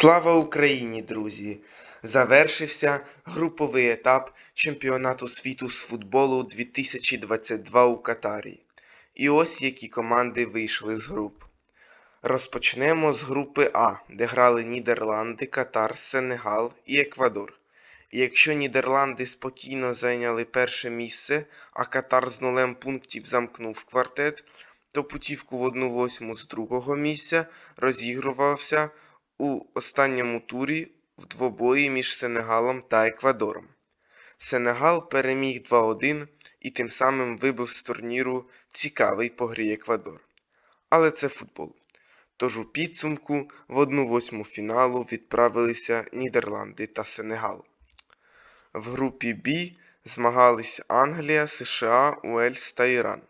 Слава Україні, друзі! Завершився груповий етап Чемпіонату світу з футболу 2022 у Катарі. І ось які команди вийшли з груп. Розпочнемо з групи А, де грали Нідерланди, Катар, Сенегал і Еквадор. І якщо Нідерланди спокійно зайняли перше місце, а Катар з нулем пунктів замкнув квартет, то путівку в 1-8 з другого місця розігрувався у останньому турі в двобої між Сенегалом та Еквадором. Сенегал переміг 2-1 і тим самим вибив з турніру цікавий по грі Еквадор. Але це футбол. Тож у підсумку в 1-8 фіналу відправилися Нідерланди та Сенегал. В групі Б змагались Англія, США, Уельс та Іран.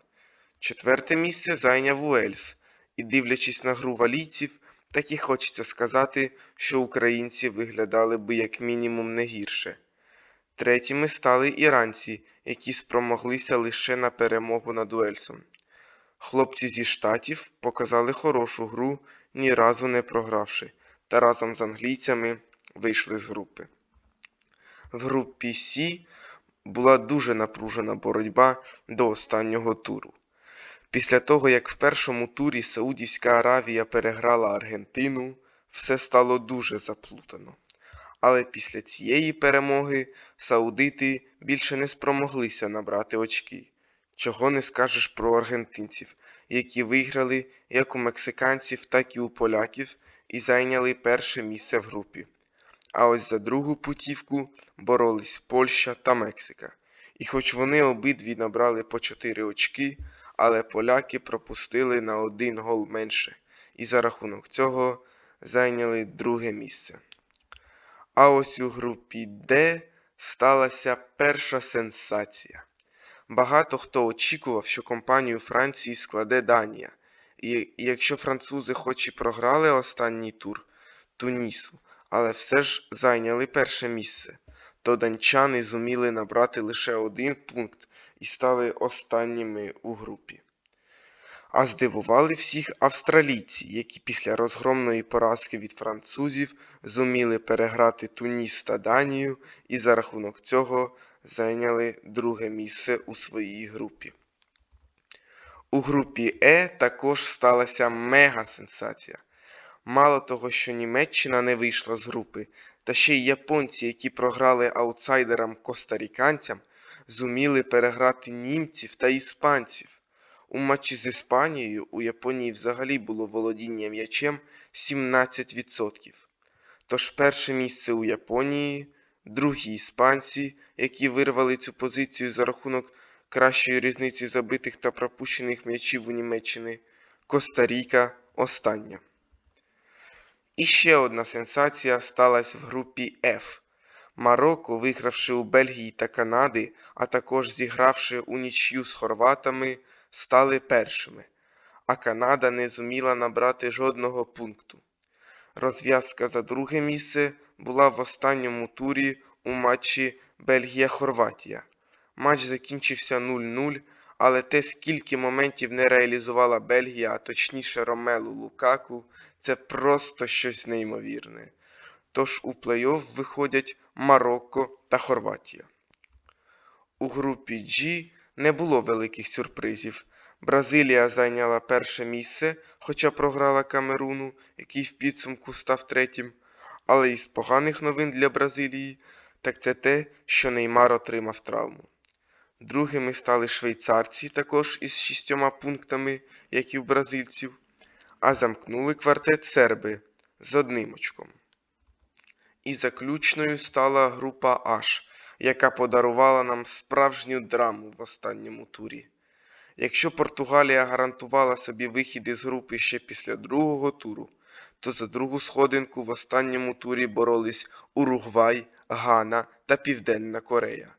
Четверте місце зайняв Уельс, і дивлячись на гру валійців, так і хочеться сказати, що українці виглядали би як мінімум не гірше. Третіми стали іранці, які спромоглися лише на перемогу над Уельсом. Хлопці зі штатів показали хорошу гру, ні разу не програвши, та разом з англійцями вийшли з групи. В групі С була дуже напружена боротьба до останнього туру. Після того, як в першому турі Саудівська Аравія переграла Аргентину, все стало дуже заплутано. Але після цієї перемоги саудити більше не спромоглися набрати очки. Чого не скажеш про аргентинців, які виграли як у мексиканців, так і у поляків і зайняли перше місце в групі. А ось за другу путівку боролись Польща та Мексика. І хоч вони обидві набрали по 4 очки, але поляки пропустили на один гол менше і за рахунок цього зайняли друге місце. А ось у групі Д сталася перша сенсація. Багато хто очікував, що компанію Франції складе Данія. І якщо французи хоч і програли останній тур Тунісу, але все ж зайняли перше місце, то данчани зуміли набрати лише один пункт і стали останніми у групі. А здивували всіх австралійці, які після розгромної поразки від французів зуміли переграти Туніс та Данію і за рахунок цього зайняли друге місце у своїй групі. У групі Е також сталася мега-сенсація. Мало того, що Німеччина не вийшла з групи, та ще й японці, які програли аутсайдерам костаріканцям, зуміли переграти німців та іспанців. У матчі з Іспанією у Японії взагалі було володіння м'ячем 17%. Тож перше місце у Японії, другі іспанці, які вирвали цю позицію за рахунок кращої різниці забитих та пропущених м'ячів у Німеччини, Коста-Ріка остання. І ще одна сенсація сталася в групі F. Марокко, вигравши у Бельгії та Канади, а також зігравши у нічю з хорватами, стали першими, а Канада не зуміла набрати жодного пункту. Розв'язка за друге місце була в останньому турі у матчі Бельгія-Хорватія. Матч закінчився 0-0, але те, скільки моментів не реалізувала Бельгія, а точніше Ромелу Лукаку, це просто щось неймовірне. Тож у плей-офф виходять Марокко та Хорватія. У групі G не було великих сюрпризів. Бразилія зайняла перше місце, хоча програла Камеруну, який в підсумку став третім. Але із поганих новин для Бразилії, так це те, що Неймар отримав травму. Другими стали швейцарці також із шістьома пунктами, як і в бразильців, а замкнули квартет серби з одним очком. І заключною стала група H, яка подарувала нам справжню драму в останньому турі. Якщо Португалія гарантувала собі вихід із групи ще після другого туру, то за другу сходинку в останньому турі боролись Уругвай, Гана та Південна Корея.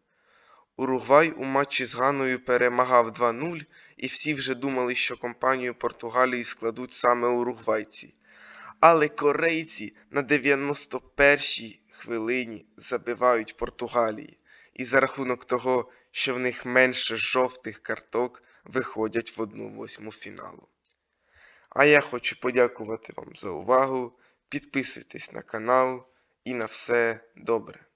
Уругвай у матчі з Ганою перемагав 2-0, і всі вже думали, що компанію Португалії складуть саме уругвайці. Але корейці на 91-й хвилині забивають Португалії, і за рахунок того, що в них менше жовтих карток, виходять в 1-8 фіналу. А я хочу подякувати вам за увагу. підписуйтесь на канал і на все добре.